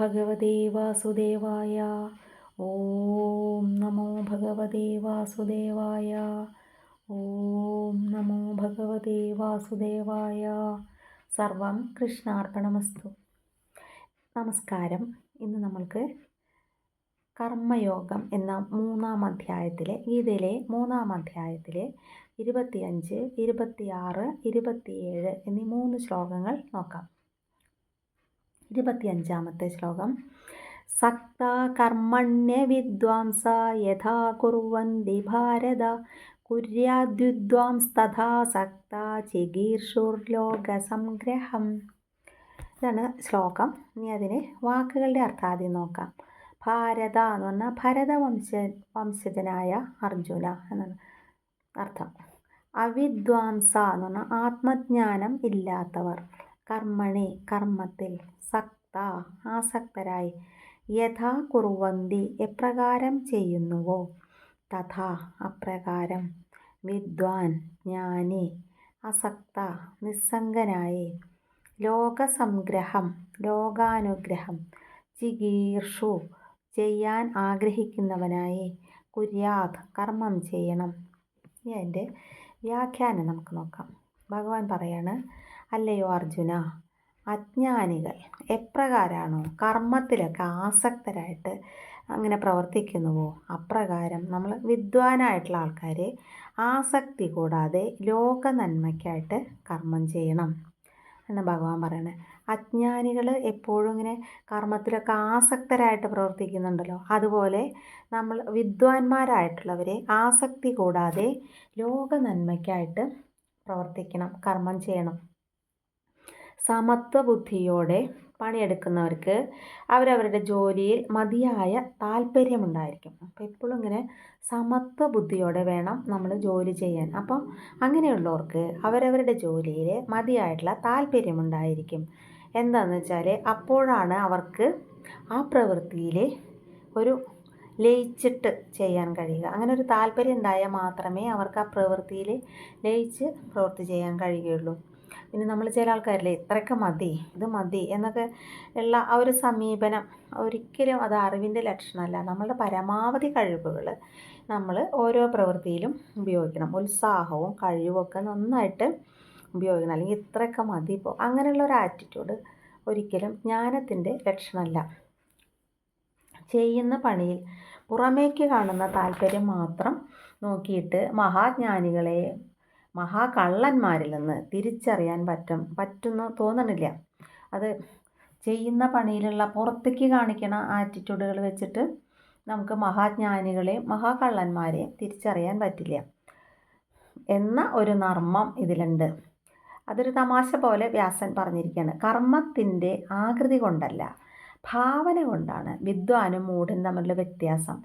ഭഗവതേ വാസുദേവായ. ഓം നമോ ഭഗവതേ വാസുദേവായ. ഓം നമോ ഭഗവതേ വാസുദേവായ. സർവം കൃഷ്ണാർപ്പണമസ്തു. നമസ്കാരം. ഇന്ന് നമ്മൾക്ക് കർമ്മയോഗം എന്ന മൂന്നാം അധ്യായത്തിലെ ഗീതയിലെ മൂന്നാം അധ്യായത്തിലെ ഇരുപത്തിയഞ്ച് ഇരുപത്തിയാറ് ഇരുപത്തിയേഴ് എന്നീ മൂന്ന് ശ്ലോകങ്ങൾ നോക്കാം. ഇരുപത്തിയഞ്ചാമത്തെ ശ്ലോകം. സക്ത കർമ്മണ്യ വിദ്വാംസ യഥാ കുർവന്തി ഭാരത. കുര്യാദ്വിദ്വാംസ്തഥാ സക്ത ചികീർഷുർലോകസംഗ്രഹം. ഇതാണ് ശ്ലോകം. ഇനി അതിന് വാക്കുകളുടെ അർത്ഥം ആദ്യം നോക്കാം. ഭാരത എന്ന് പറഞ്ഞാൽ ഭരതവംശ വംശജനായ അർജുന എന്നാണ് അർത്ഥം. അവിദ്വാംസ എന്ന് പറഞ്ഞാൽ ആത്മജ്ഞാനം ഇല്ലാത്തവർ. കർമ്മണി കർമ്മത്തിൽ സക്ത ആസക്തരായി. യഥാ കുറുവന്തി എപ്രകാരം ചെയ്യുന്നുവോ? തഥാ അപ്രകാരം. വിദ്വാൻ ജ്ഞാനി. അസക്ത നിസ്സംഗനായി. ലോകസംഗ്രഹം ലോകാനുഗ്രഹം. ചികീർഷു ചെയ്യാൻ ആഗ്രഹിക്കുന്നവനായി. കുര്യാത് കർമ്മം ചെയ്യണം. ഇനി അതിന്റെ വ്യാഖ്യാനം നമുക്ക് നോക്കാം. ഭഗവാൻ പറയാണ് അല്ലയോ അർജുന? അജ്ഞാനികൾ എപ്രകാരമാണോ കർമ്മത്തിലൊക്കെ ആസക്തരായിട്ട് അങ്ങനെ പ്രവർത്തിക്കുന്നുവോ? അപ്രകാരം നമ്മൾ വിദ്വാനായിട്ടുള്ള ആൾക്കാരെ ആസക്തി കൂടാതെ ലോക നന്മയ്ക്കായിട്ട് കർമ്മം ചെയ്യണം എന്ന് ഭഗവാൻ പറയണേ. അജ്ഞാനികൾ എപ്പോഴും ഇങ്ങനെ കർമ്മത്തിലൊക്കെ ആസക്തരായിട്ട് പ്രവർത്തിക്കുന്നുണ്ടല്ലോ. അതുപോലെ നമ്മൾ വിദ്വാൻമാരായിട്ടുള്ളവരെ ആസക്തി കൂടാതെ ലോക നന്മയ്ക്കായിട്ട് പ്രവർത്തിക്കണം കർമ്മം ചെയ്യണം. സമത്വ ബുദ്ധിയോടെ പണിയെടുക്കുന്നവർക്ക് അവരവരുടെ ജോലിയിൽ മതിയായ താല്പര്യമുണ്ടായിരിക്കും അപ്പോൾ എപ്പോഴും ഇങ്ങനെ സമത്വ ബുദ്ധിയോടെ വേണം നമ്മൾ ജോലി ചെയ്യാൻ. അപ്പം അങ്ങനെയുള്ളവർക്ക് അവരവരുടെ ജോലിയിൽ മതിയായിട്ടുള്ള താല്പര്യമുണ്ടായിരിക്കും എന്താണെന്ന് വെച്ചാൽ അപ്പോഴാണ് അവർക്ക് ആ പ്രവൃത്തിയിൽ ഒരു ലയിച്ചിട്ട് ചെയ്യാൻ കഴിയുക. അങ്ങനെ ഒരു താല്പര്യം ഉണ്ടായാൽ മാത്രമേ അവർക്ക് ആ പ്രവൃത്തിയിൽ ലയിച്ച് പ്രവൃത്തി ചെയ്യാൻ കഴിയുകയുള്ളൂ. പിന്നെ നമ്മൾ ചില ആൾക്കാരില്ലേ ഇത്രയൊക്കെ മതി ഇത് മതി എന്നൊക്കെ ഉള്ള ആ ഒരു സമീപനം ഒരിക്കലും അത് അറിവിന്റെ ലക്ഷണമല്ല. നമ്മളുടെ പരമാവധി കഴിവുകൾ നമ്മൾ ഓരോ പ്രവൃത്തിയിലും ഉപയോഗിക്കണം. ഉത്സാഹവും കഴിവൊക്കെ നന്നായിട്ട് ഉപയോഗിക്കണം. അല്ലെങ്കിൽ ഇത്രയൊക്കെ മതി ഇപ്പോൾ അങ്ങനെയുള്ള ഒരു ആറ്റിറ്റ്യൂഡ് ഒരിക്കലും ജ്ഞാനത്തിന്റെ ലക്ഷണമല്ല. ചെയ്യുന്ന പണിയിൽ പുറമേക്ക് കാണുന്ന താല്പര്യം മാത്രം നോക്കിയിട്ട് മഹാജ്ഞാനികളെ മഹാകള്ളന്മാരിൽ നിന്ന് തിരിച്ചറിയാൻ പറ്റും പറ്റുന്നു തോന്നണില്ല. അത് ചെയ്യുന്ന പണിയിലുള്ള പുറത്തേക്ക് കാണിക്കണ ആറ്റിറ്റ്യൂഡുകൾ വെച്ചിട്ട് നമുക്ക് മഹാജ്ഞാനികളെയും മഹാകള്ളന്മാരെയും തിരിച്ചറിയാൻ പറ്റില്ല. എന്ന ഒരു നർമ്മം ഇതിലുണ്ട്. അതൊരു തമാശ പോലെ വ്യാസൻ പറഞ്ഞിരിക്കുകയാണ് കർമ്മത്തിന്റെ ആകൃതി കൊണ്ടല്ല ഭാവന കൊണ്ടാണ് വിദ്വാനും മൂഢനും തമ്മിലുള്ള വ്യത്യാസം.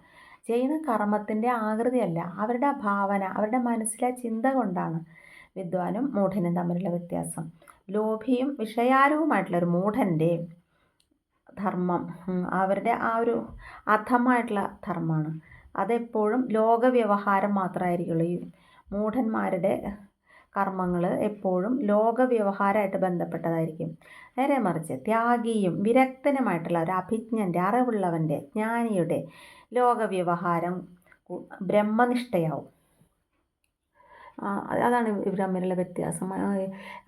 ചെയ്യുന്ന കർമ്മത്തിന്റെ ആകൃതിയല്ല. അവരുടെ ഭാവന അവരുടെ മനസ്സിലെ ചിന്ത കൊണ്ടാണ് വിദ്വാനും മൂഢനും തമ്മിലുള്ള വ്യത്യാസം. ലോഭിയും വിഷയാരവുമായിട്ടുള്ള ഒരു മൂഢന്റെ ധർമ്മം അവരുടെ ആ ഒരു അധമായിട്ടുള്ള ധർമ്മമാണ്. അതെപ്പോഴും ലോകവ്യവഹാരം മാത്രമായിരിക്കുള്ളൂ. ഈ മൂഢന്മാരുടെ കർമ്മങ്ങൾ എപ്പോഴും ലോകവ്യവഹാരമായിട്ട് ബന്ധപ്പെട്ടതായിരിക്കും. നേരെ മറിച്ച് ത്യാഗിയും വിരക്തനുമായിട്ടുള്ള ഒരു അഭിജ്ഞന്റെ അറിവുള്ളവന്റെ ജ്ഞാനിയുടെ ലോകവ്യവഹാരം ബ്രഹ്മനിഷ്ഠയാവും. അതാണ് ഇവർ തമ്മിലുള്ള വ്യത്യാസം.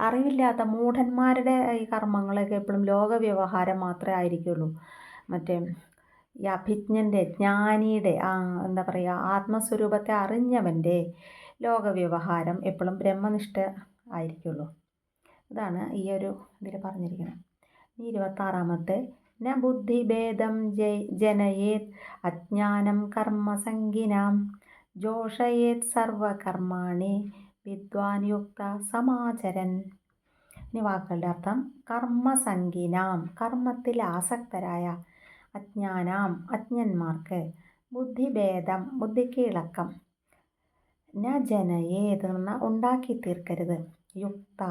അറിവില്ലാത്ത മൂഢന്മാരുടെ ഈ കർമ്മങ്ങളൊക്കെ എപ്പോഴും ലോകവ്യവഹാരം മാത്രമേ ആയിരിക്കുള്ളൂ. മറ്റേ ഈ അഭിജ്ഞന്റെ ജ്ഞാനിയുടെ എന്താ പറയുക ആത്മസ്വരൂപത്തെ അറിഞ്ഞവന്റെ ലോകവ്യവഹാരം എപ്പോഴും ബ്രഹ്മനിഷ്ഠ ആയിരിക്കുള്ളൂ. ഇതാണ് ഈ ഒരു ഇതിൽ പറഞ്ഞിരിക്കുന്നത്. ഇരുപത്താറാമത്തെ ന ബുദ്ധിഭേദം ജനയേത് അജ്ഞാനം കർമ്മസംഗിനാം ജോഷയേത് സർവകർമാണി വിദ്വാൻ യുക്ത സമാചരൻ. ഇനി വാക്കുകളുടെ അർത്ഥം. കർമ്മസംഗിനാം കർമ്മത്തിൽ ആസക്തരായ അജ്ഞാനാം അജ്ഞന്മാർക്ക് ബുദ്ധിഭേദം ബുദ്ധിക്ക് ഇളക്കം ന ജനയേത് എന്ന ഉണ്ടാക്കി തീർക്കരുത്. യുക്ത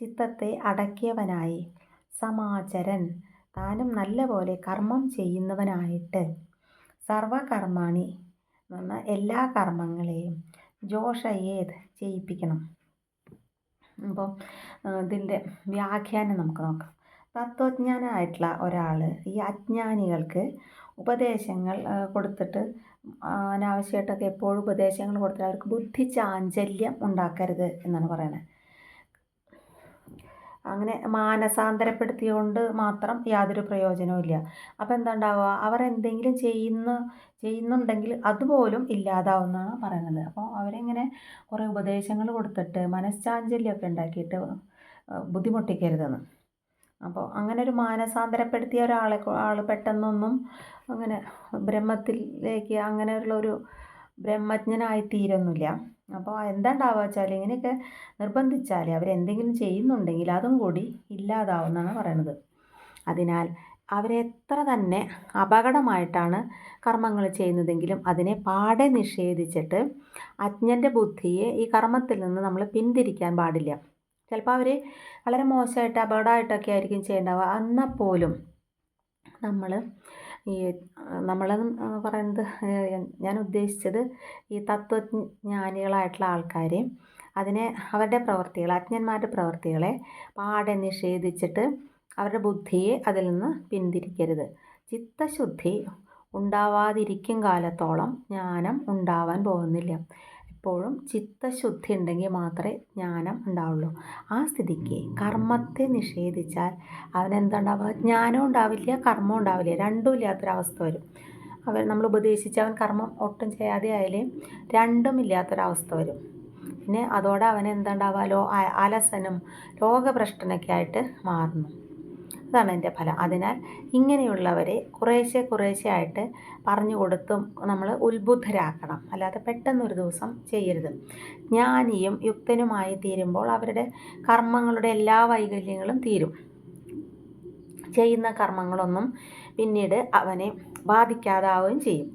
ചിത്തത്തെ അടക്കിയവനായി സമാചരൻ. താനും നല്ലപോലെ കർമ്മം ചെയ്യുന്നവനായിട്ട്. സർവകർമാണി എന്ന് എല്ലാ കർമ്മങ്ങളെയും ജോഷയേത് ചെയ്യിപ്പിക്കണം. അപ്പോൾ ഇതിന്റെ വ്യാഖ്യാനം നമുക്ക് നോക്കാം. തത്വജ്ഞാനായിട്ടുള്ള ഒരാൾ ഈ അജ്ഞാനികൾക്ക് ഉപദേശങ്ങൾ കൊടുത്തിട്ട് അനാവശ്യമായിട്ടൊക്കെ എപ്പോഴും ഉപദേശങ്ങൾ കൊടുത്തിട്ട് അവർക്ക് ബുദ്ധി ചാഞ്ചല്യം ഉണ്ടാക്കരുത് എന്നാണ് പറയുന്നത് അങ്ങനെ മാനസാന്തരപ്പെടുത്തിയോണ്ട് മാത്രം യാതൊരു പ്രയോജനവും ഇല്ല. അപ്പോൾ എന്താ ഉണ്ടാവുക അവർ എന്തെങ്കിലും ചെയ്യുന്ന ചെയ്യുന്നുണ്ടെങ്കിൽ അതുപോലും ഇല്ലാതാവുമെന്നാണ് പറയുന്നത് അപ്പോൾ അവരിങ്ങനെ കുറേ ഉപദേശങ്ങൾ കൊടുത്തിട്ട് മനഃശാഞ്ചല്യമൊക്കെ ഉണ്ടാക്കിയിട്ട് ബുദ്ധിമുട്ടിക്കരുതെന്ന്. അപ്പോൾ അങ്ങനെ ഒരു മാനസാന്തരപ്പെടുത്തിയ ഒരാളെ ആൾ പെട്ടെന്നൊന്നും അങ്ങനെ ബ്രഹ്മത്തിലേക്ക് അങ്ങനെയുള്ള ഒരു ബ്രഹ്മജ്ഞനായി തീരൊന്നുമില്ല അപ്പോൾ എന്താണ്ടാവുക വെച്ചാൽ ഇങ്ങനെയൊക്കെ നിർബന്ധിച്ചാൽ അവരെന്തെങ്കിലും ചെയ്യുന്നുണ്ടെങ്കിൽ അതും കൂടി ഇല്ലാതാവുമെന്നാണ് പറയണത്. അതിനാൽ അവരെത്ര തന്നെ അപകടമായിട്ടാണ് കർമ്മങ്ങൾ ചെയ്യുന്നതെങ്കിലും അതിനെ പാടെ നിഷേധിച്ചിട്ട് അജ്ഞന്റെ ബുദ്ധിയെ ഈ കർമ്മത്തിൽ നിന്ന് നമ്മൾ പിന്തിരിക്കാൻ പാടില്ല. ചിലപ്പോൾ അവർ വളരെ മോശമായിട്ട് അപകടമായിട്ടൊക്കെ ആയിരിക്കും ചെയ്യേണ്ടാവുക എന്നാൽ പോലും നമ്മൾ ഈ നമ്മൾ പറയുന്നത് ഞാൻ ഉദ്ദേശിച്ചത് ഈ തത്വജ്ഞാനികളായിട്ടുള്ള ആൾക്കാരെ അതിനെ അവരുടെ പ്രവർത്തികൾ അജ്ഞന്മാരുടെ പ്രവർത്തികളെ പാടെ നിഷേധിച്ചിട്ട് അവരുടെ ബുദ്ധിയെ അതിൽ നിന്ന് പിന്തിരിക്കരുത്. ചിത്തശുദ്ധി ഉണ്ടാവാതിരിക്കും കാലത്തോളം ജ്ഞാനം ഉണ്ടാവാൻ പോകുന്നില്ല. എപ്പോഴും ചിത്തശുദ്ധി ഉണ്ടെങ്കിൽ മാത്രമേ ജ്ഞാനം ഉണ്ടാവുള്ളൂ. ആ സ്ഥിതിക്ക് കർമ്മത്തെ നിഷേധിച്ചാൽ അവനെന്തുണ്ടാവുക? ജ്ഞാനം ഉണ്ടാവില്ല കർമ്മം ഉണ്ടാവില്ല. രണ്ടും ഇല്ലാത്തൊരവസ്ഥ വരും. അവർ നമ്മൾ ഉപദേശിച്ച് അവൻ കർമ്മം ഒട്ടും ചെയ്യാതെ ആയാലും രണ്ടും ഇല്ലാത്തൊരവസ്ഥ വരും. പിന്നെ അതോടെ അവൻ എന്താണ്ടാവുക ലോ അലസനും രോഗഭ്രഷ്ടനൊക്കെ ആയിട്ട് മാറുന്നു. അതാണ് എന്റെ ഫലം. അതിനാൽ ഇങ്ങനെയുള്ളവരെ കുറേശ്ശെ കുറേശ്ശെ ആയിട്ട് പറഞ്ഞു കൊടുത്തും നമ്മൾ ഉത്ബുദ്ധരാക്കണം. അല്ലാതെ പെട്ടെന്നൊരു ദിവസം ചെയ്യരുത്. ജ്ഞാനിയും യുക്തനുമായി തീരുമ്പോൾ അവരുടെ കർമ്മങ്ങളുടെ എല്ലാ വൈകല്യങ്ങളും തീരും. ചെയ്യുന്ന കർമ്മങ്ങളൊന്നും പിന്നീട് അവനെ ബാധിക്കാതാവുകയും ചെയ്യും.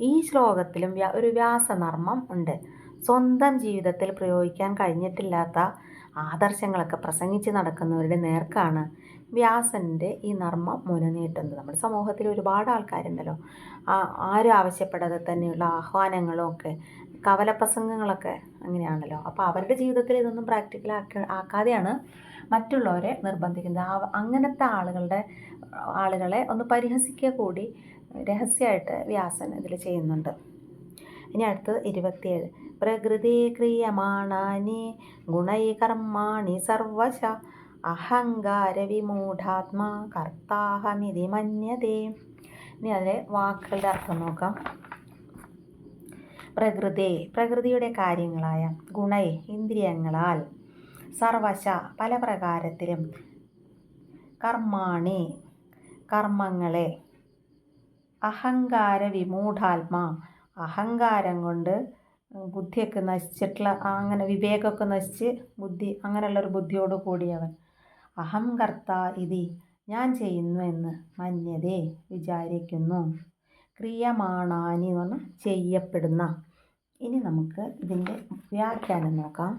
ഈ ശ്ലോകത്തിലും ഒരു വ്യാസനർമ്മം ഉണ്ട്. സ്വന്തം ജീവിതത്തിൽ പ്രയോഗിക്കാൻ കഴിഞ്ഞിട്ടില്ലാത്ത ആദർശങ്ങളൊക്കെ പ്രസംഗിച്ച് നടക്കുന്നവരുടെ നേർക്കാണ് വ്യാസന്റെ ഈ നർമ്മം മുനനീട്ടുന്നത് നമ്മുടെ സമൂഹത്തിൽ ഒരുപാട് ആൾക്കാരുണ്ടല്ലോ. ആരും ആവശ്യപ്പെടാതെ തന്നെയുള്ള ആഹ്വാനങ്ങളും ഒക്കെ കവലപ്രസംഗങ്ങളൊക്കെ അങ്ങനെയാണല്ലോ. അപ്പോൾ അവരുടെ ജീവിതത്തിൽ ഇതൊന്നും പ്രാക്ടിക്കൽ ആക്കാതെയാണ് മറ്റുള്ളവരെ നിർബന്ധിക്കുന്നത്. അങ്ങനത്തെ ആളുകളുടെ ആളുകളെ ഒന്ന് പരിഹസിക്കുക കൂടി രഹസ്യമായിട്ട് വ്യാസൻ ഇതിൽ ചെയ്യുന്നുണ്ട്. ഇനി അടുത്തത് ഇരുപത്തിയേഴ്. പ്രകൃതി ക്രിയമാണാനി ഗുണൈകർമാണി സർവശ അഹങ്കാരവിമൂഢാത്മാ കർത്താഹമിതി മന്യതേ. ഇനി അതിലെ വാക്കുകളുടെ അർത്ഥം നോക്കാം. പ്രകൃതി പ്രകൃതിയുടെ കാര്യങ്ങളായ ഗുണൈ ഇന്ദ്രിയങ്ങളാൽ സർവശ പല പ്രകാരത്തിലും കർമാണി കർമ്മങ്ങളെ അഹങ്കാര വിമൂഢാത്മാ അഹങ്കാരം കൊണ്ട് ബുദ്ധിയൊക്കെ നശിച്ചിട്ടുള്ള അങ്ങനെ വിവേകമൊക്കെ നശിച്ച് ബുദ്ധി അങ്ങനെയുള്ളൊരു ബുദ്ധിയോട് കൂടിയവൻ. അഹം കർത്ത ഇതി ഞാൻ ചെയ്യുന്നു എന്ന് മന്യതേ വിചാരിക്കുന്നു. ക്രിയമാണാനി എന്ന് പറഞ്ഞാൽ ചെയ്യപ്പെടുന്ന. ഇനി നമുക്ക് ഇതിന്റെ വ്യാഖ്യാനം നോക്കാം.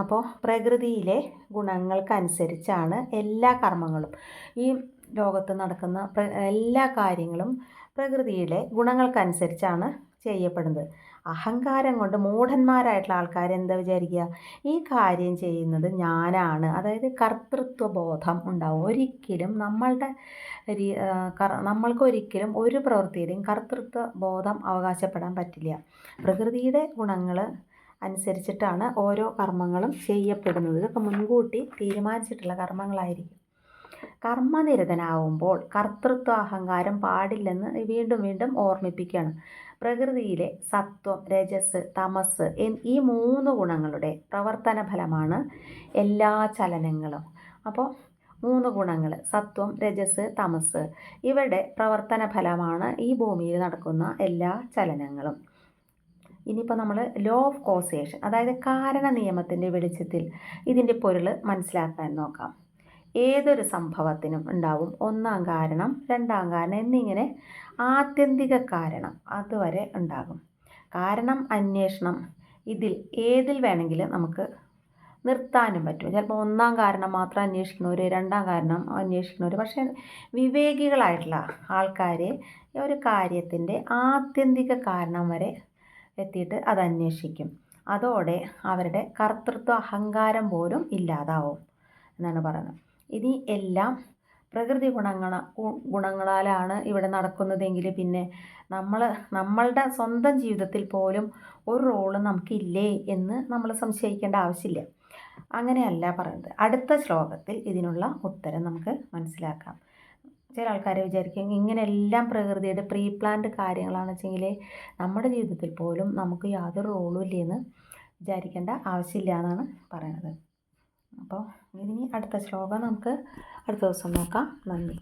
അപ്പോൾ പ്രകൃതിയിലെ ഗുണങ്ങൾക്കനുസരിച്ചാണ് എല്ലാ കർമ്മങ്ങളും. ഈ ലോകത്ത് നടക്കുന്ന എല്ലാ കാര്യങ്ങളും പ്രകൃതിയിലെ ഗുണങ്ങൾക്കനുസരിച്ചാണ് ചെയ്യപ്പെടുന്നത്. അഹങ്കാരം കൊണ്ട് മൂഢന്മാരായിട്ടുള്ള ആൾക്കാർ എന്താ വിചാരിക്കുക? ഈ കാര്യം ചെയ്യുന്നത് ഞാനാണ്. അതായത് കർത്തൃത്വ ബോധം ഉണ്ടാവും. ഒരിക്കലും നമ്മളുടെ നമ്മൾക്കൊരിക്കലും ഒരു പ്രവൃത്തിയിലും കർത്തൃത്വ ബോധം അവകാശപ്പെടാൻ പറ്റില്ല. പ്രകൃതിയുടെ ഗുണങ്ങൾ അനുസരിച്ചിട്ടാണ് ഓരോ കർമ്മങ്ങളും ചെയ്യപ്പെടുന്നത്. ഇതൊക്കെ മുൻകൂട്ടി തീരുമാനിച്ചിട്ടുള്ള കർമ്മങ്ങളായിരിക്കും. കർമ്മനിരതനാവുമ്പോൾ കർത്തൃത്വ അഹങ്കാരം പാടില്ലെന്ന് വീണ്ടും വീണ്ടും ഓർമ്മിപ്പിക്കുകയാണ് പ്രകൃതിയിലെ സത്വം രജസ് തമസ് ഈ മൂന്ന് ഗുണങ്ങളുടെ പ്രവർത്തന ഫലമാണ് എല്ലാ ചലനങ്ങളും. അപ്പോൾ മൂന്ന് ഗുണങ്ങൾ സത്വം രജസ് തമസ് ഇവരുടെ പ്രവർത്തന ഫലമാണ് ഈ ഭൂമിയിൽ നടക്കുന്ന എല്ലാ ചലനങ്ങളും. ഇനിയിപ്പോൾ നമ്മൾ ലോ ഓഫ് കോസേഷൻ അതായത് കാരണ നിയമത്തിന്റെ വെളിച്ചത്തിൽ ഇതിന്റെ പൊരുൾ മനസ്സിലാക്കാൻ നോക്കാം. ഏതൊരു സംഭവത്തിനും ഉണ്ടാവും. ഒന്നാം കാരണം രണ്ടാം കാരണം എന്നിങ്ങനെ ആത്യന്തിക കാരണം അതുവരെ ഉണ്ടാകും. കാരണം അന്വേഷണം ഇതിൽ ഏതിൽ വേണമെങ്കിലും നമുക്ക് നിർത്താനും പറ്റും. ചിലപ്പോൾ ഒന്നാം കാരണം മാത്രം അന്വേഷിക്കുന്നവർ രണ്ടാം കാരണം അന്വേഷിക്കുന്നവർ പക്ഷേ വിവേകികളായിട്ടുള്ള ആൾക്കാർ ഒരു കാര്യത്തിന്റെ ആത്യന്തിക കാരണം വരെ എത്തിയിട്ട് അത് അന്വേഷിക്കും. അതോടെ അവരുടെ കർത്തൃത്വ അഹങ്കാരം പോലും ഇല്ലാതാവും എന്നാണ് പറയുന്നത്. ഇനി എല്ലാം പ്രകൃതി ഗുണങ്ങള ഗുണങ്ങളാലാണ് ഇവിടെ നടക്കുന്നതെങ്കിൽ പിന്നെ നമ്മൾ നമ്മളുടെ സ്വന്തം ജീവിതത്തിൽ പോലും ഒരു റോൾ നമുക്കില്ലേ എന്ന് നമ്മൾ സംശയിക്കേണ്ട ആവശ്യമില്ല. അങ്ങനെയല്ല പറയുന്നത് അടുത്ത ശ്ലോകത്തിൽ ഇതിനുള്ള ഉത്തരം നമുക്ക് മനസ്സിലാക്കാം. ചില ആൾക്കാരെ വിചാരിക്കും ഇങ്ങനെയെല്ലാം പ്രകൃതിയുടെ പ്രീ പ്ലാൻഡ് കാര്യങ്ങളാണെന്ന് വെച്ചെങ്കിൽ നമ്മുടെ ജീവിതത്തിൽ പോലും നമുക്ക് യാതൊരു റോളും ഇല്ലെന്ന് വിചാരിക്കേണ്ട ആവശ്യമില്ല എന്നാണ് പറയുന്നത് അപ്പോൾ ഇനി അടുത്ത ശ്ലോകം നമുക്ക് അടുത്ത ദിവസം നോക്കാം. നന്ദി.